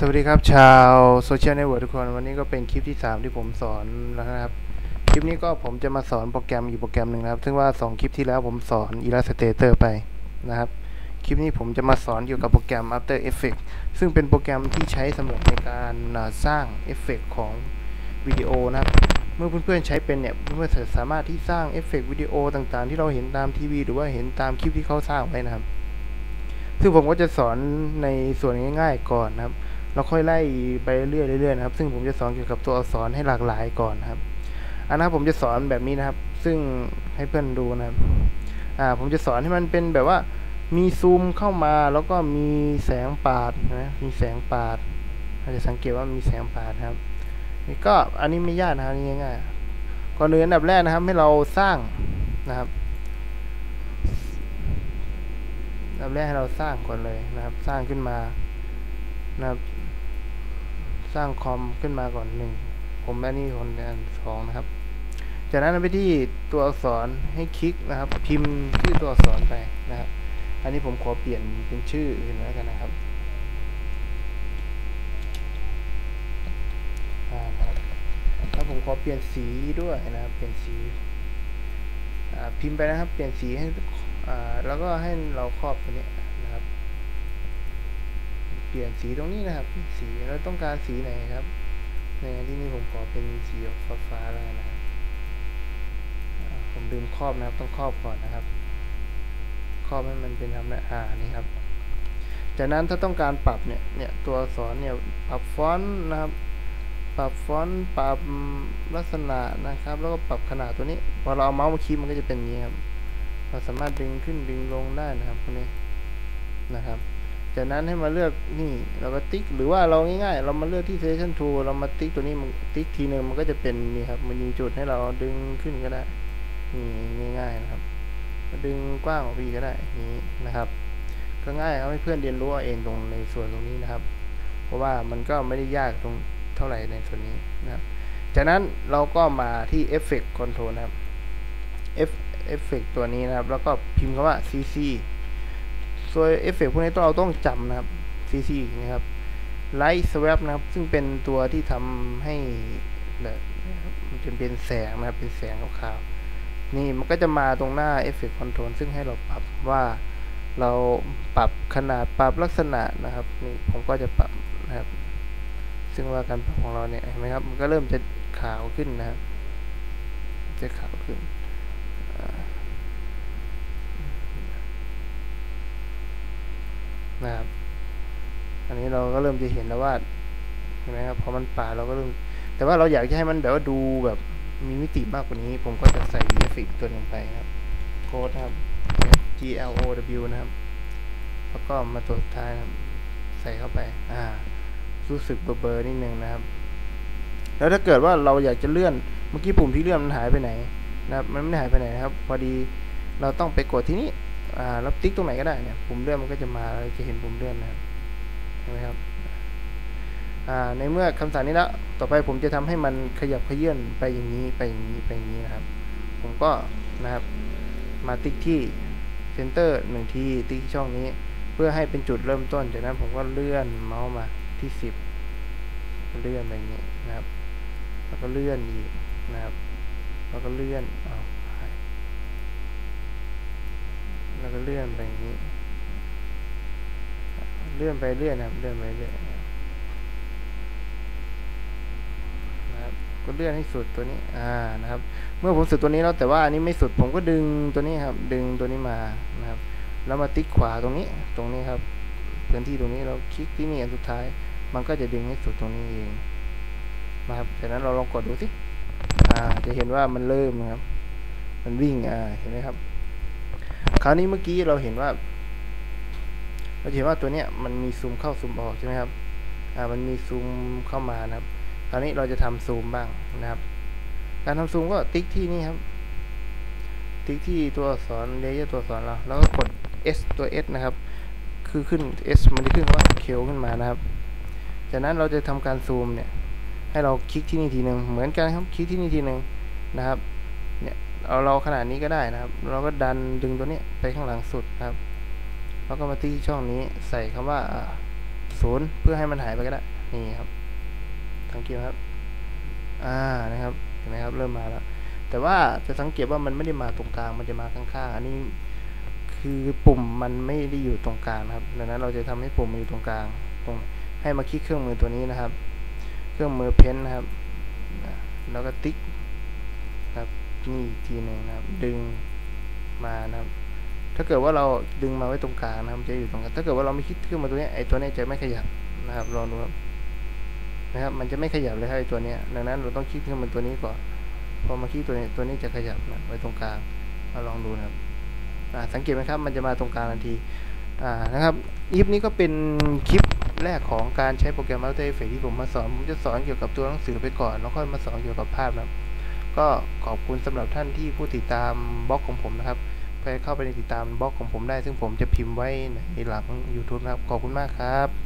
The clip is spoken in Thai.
สวัสดีครับ ชาวโซเชียลเน็ตเวิร์กทุกคน วันนี้ก็เป็นคลิปที่ 3 ที่ผมสอนแล้วนะครับ คลิปนี้ก็ผมจะมาสอนโปรแกรมอีกโปรแกรมหนึ่งนะครับ ซึ่งว่า 2 คลิปที่แล้วผมสอน Illustrator ไปนะครับ คลิปนี้ผมจะมาสอนเกี่ยวกับโปรแกรม After Effects ซึ่งเป็นโปรแกรมที่ใช้สำหรับในการสร้างเอฟเฟกต์ของวิดีโอนะครับ เมื่อเพื่อนๆใช้เป็นเนี่ยเพื่อนๆสามารถที่สร้างเอฟเฟกต์วิดีโอต่างๆ ที่เราเห็นตามทีวีหรือว่าเห็นตามคลิปที่เขาสร้างไว้นะครับ ซึ่งผมก็จะสอนในส่วนง่าย ๆ ก่อนนะครับ เราค่อยไล่ไปเรื่อยๆเรื่อยๆนะครับ ซึ่งผมจะสอนเกี่ยวกับตัวอักษรให้หลากหลายก่อนนะครับ อันนะครับผมจะสอนแบบนี้นะครับ ซึ่งให้เพื่อนดูนะครับ อ่า ผมจะสอนให้มันเป็นแบบว่ามีซูมเข้ามาแล้วก็มีแสงปาดนะมีแสงปาดเราจะสังเกตว่ามีแสงปาดนะครับนี่ก็อันนี้ไม่ยากนะครับนี่ง่ายๆก่อนอื่นอันดับแรกนะครับ ให้เราสร้างนะครับอันดับแรกให้เราสร้างก่อนเลยนะครับ สร้างขึ้นมานะครับ สร้างคอมขึ้นมาก่อนหนึ่งผมอันนี้คนอันสองนะครับ จากนั้นไปที่ตัวอักษรให้คลิกนะครับ พิมพ์ชื่อตัวอักษรไปนะครับ อันนี้ผมขอเปลี่ยนเป็นชื่ออื่นแล้วกันนะครับแล้วผมขอเปลี่ยนสีด้วยนะครับ เปลี่ยนสีพิมพ์ไปนะครับ เปลี่ยนสีให้แล้วก็ให้เราครอบตัวนี้ เปลี่ยนสีตรงนี้นะครับ สีเราต้องการสีไหนครับ ในที่นี้ผมขอเป็นสีออกฟ้าๆแล้วกันะครับผมลืมครอบนะครับ ต้องครอบก่อนนะครับ ครอบให้มันเป็นทำได้อ่านี่ครับ จากนั้นถ้าต้องการปรับเนี่ย เนี่ยตัวอักษรเนี่ยปรับฟอนต์นะครับ ปรับฟอนต์ปรับลักษณะนะครับ แล้วก็ปรับขนาดตัวนี้ พอเราเอาเมาส์มาคีย์มันก็จะเป็นอย่างนี้ครับ เราสามารถดึงขึ้นดึงลงได้นะครับพวกนี้นะครับ จากนั้นให้มาเลือกนี่เราก็ติ๊กหรือว่าเราง่ายๆ เรามาเลือกที่ selection tool เรามาติ๊กตัวนี้มันติ๊กทีหนึ่งมันก็จะเป็นนี่ครับ มันยิงจุดให้เราดึงขึ้นก็ได้นี่ง่ายๆนะครับดึงกว้างออกไปอีก็ได้นี้นะครับก็ง่ายครับให้เพื่อนเรียนรู้เอาเองตรงในส่วนตรงนี้นะครับ เพราะว่ามันก็ไม่ได้ยากตรงเท่าไหร่ในส่วนนี้นะครับ จากนั้นเราก็มาที่ Effect Control นะครับ F Effect ตัวนี้นะครับ แล้วก็พิมพ์คำว่า CC ส่วนเอฟเฟกพวกนี้ต้องเราต้องจำนะครับ CC นะครับ Light Swap นะครับ ซึ่งเป็นตัวที่ทำให้แบบมันจะเป็นแสงนะครับ เป็นแสงขาวๆนี่มันก็จะมาตรงหน้า Effect Control ซึ่งให้เราปรับว่าเราปรับขนาดปรับลักษณะนะครับ นี่ผมก็จะปรับนะครับ ซึ่งว่าการปรับของเราเนี่ยเห็นไหมครับ มันก็เริ่มจะขาวขึ้นนะครับ จะขาวขึ้นอ่า นะครับอันนี้เราก็เริ่มจะเห็นแล้วว่าเห็นไหมครับพอมันป่าเราก็เริ่ม แต่ว่าเราอยากจะให้มันแบบว่าดูแบบมีมิติมากกว่านี้ ผมก็จะใส่เอฟเฟกตัวลงไปครับโค้ดครับ G L O W นะครับ แล้วก็มาตัวท้ายครับใส่เข้าไป อ่า รู้สึกเบอร์ๆนิดนึงนะครับ แล้วถ้าเกิดว่าเราอยากจะเลื่อน เมื่อกี้ปุ่มที่เลื่อนมันหายไปไหนนะครับ มันไม่หายไปไหนนะครับ พอดีเราต้องไปกดที่นี้ อ่าติ๊กตรงไหนก็ได้เนี่ยปุ่มเลื่อนมันก็จะมาเราจะเห็นปุ่มเลื่อนนะครับเห็นไหมครับอ่าในเมื่อคำสั่งนี้แล้วต่อไปผมจะทำให้มันขยับเขยื่อนไปอย่างนี้ไปอย่างนี้ไปอย่างนี้นะครับ ผมก็นะครับมาติ๊กที่เซนเตอร์หนึ่งทีติ๊กที่ช่องนี้ เพื่อให้เป็นจุดเริ่มต้นจากนั้นผมก็เลื่อนเมาส์มาที่สิบเลื่อนไปอย่างนี้นะครับ แล้วก็เลื่อนอีกนะครับ แล้วก็เลื่อนเอาหาย แล้วก็เลื่อนไปอย่างนี้ เลื่อนไปเรื่อยนะครับ เลื่อนไปเรื่อยนะครับ ก็เลื่อนให้สุดตัวนี้ อ่า นะครับ เมื่อผมสุดตัวนี้แล้วแต่ว่าอันนี้ไม่สุด ผมก็ดึงตัวนี้ครับ ดึงตัวนี้มานะครับ แล้วมาติ๊กขวาตรงนี้ ตรงนี้ครับ พื้นที่ตรงนี้เราคลิกที่นี่อันสุดท้าย มันก็จะดึงให้สุดตรงนี้เองนะครับจากนั้นเราลองกดดูสิ อ่า จะเห็นว่ามันเริ่มนะครับ มันวิ่ง อ่า เห็นไหมครับ ราวนี้เมื่อกี้เราเห็นว่า เราเห็นว่าตัวเนี้ยมันมีซูมเข้าซูมออกใช่ไหมครับ อ่า มันมีซูมเข้ามานะครับ คราวนี้เราจะทำซูมบ้างนะครับ การทำซูมก็ติ๊กที่นี่ครับ ติ๊กที่ตัวอักษรเลเยอร์ตัวอักษรเรา แล้วก็กด S ตัว S นะครับ คือขึ้น S มันจะขึ้นว่าเคลขึ้นมานะครับ จากนั้นเราจะทำการซูมเนี่ย ให้เราคลิกที่นี่ทีหนึ่งเหมือนกันครับ คลิกที่นี่ทีหนึ่งนะครับ เนี่ย เอาเราขนาดนี้ก็ได้นะครับ เราก็ดันดึงตัวนี้ไปข้างหลังสุดนะครับแล้วก็มาที่ช่องนี้ใส่คำว่าศูนย์เพื่อให้มันหายไปก็ได้ นี่ครับสังเกตครับ อ่านะครับเห็นไหมครับ เริ่มมาแล้ว แต่ว่าจะสังเกตว่ามันไม่ได้มาตรงกลาง มันจะมาข้างๆอันนี้คือปุ่มมันไม่ได้อยู่ตรงกลางครับดังนั้นเราจะทำให้ปุ่มมันอยู่ตรงกลางตรงให้มาคลิกเครื่องมือตัวนี้นะครับ เครื่องมือเพ้นนะครับ แล้วก็ติ๊กครับ นี่อีกทีหนึ่งนะครับ ดึงมานะครับ ถ้าเกิดว่าเราดึงมาไว้ตรงกลางนะครับจะอยู่ตรงกลางถ้าเกิดว่าเราไม่คลิกเครื่องมือตัวนี้ไอ้ตัวนี้จะไม่ขยับนะครับลองดูครับนะครับ มันจะไม่ขยับเลยครับไอ้ตัวนี้ดังนั้นเราต้องคลิกเครื่องมือตัวนี้ก่อนพอมาคลิกตัวนี้ตัวนี้จะขยับนะไว้ตรงกลางมาลองดูนะครับสังเกตไหมครับ มันจะมาตรงกลางทันทีนะครับคลิปนี้ก็เป็นคลิปแรกของการใช้โปรแกรม After Effects ที่ผมมาสอน ผมจะสอนเกี่ยวกับตัวหนังสือไปก่อน แล้วค่อยมาสอนเกี่ยวกับภาพนะครับ ก็ขอบคุณสำหรับท่านที่ผู้ติดตามบล็อกของผมนะครับไปเข้าไปในติดตามบล็อกของผมได้ ซึ่งผมจะพิมพ์ไว้ในหลัง YouTube นะครับ ขอบคุณมากครับ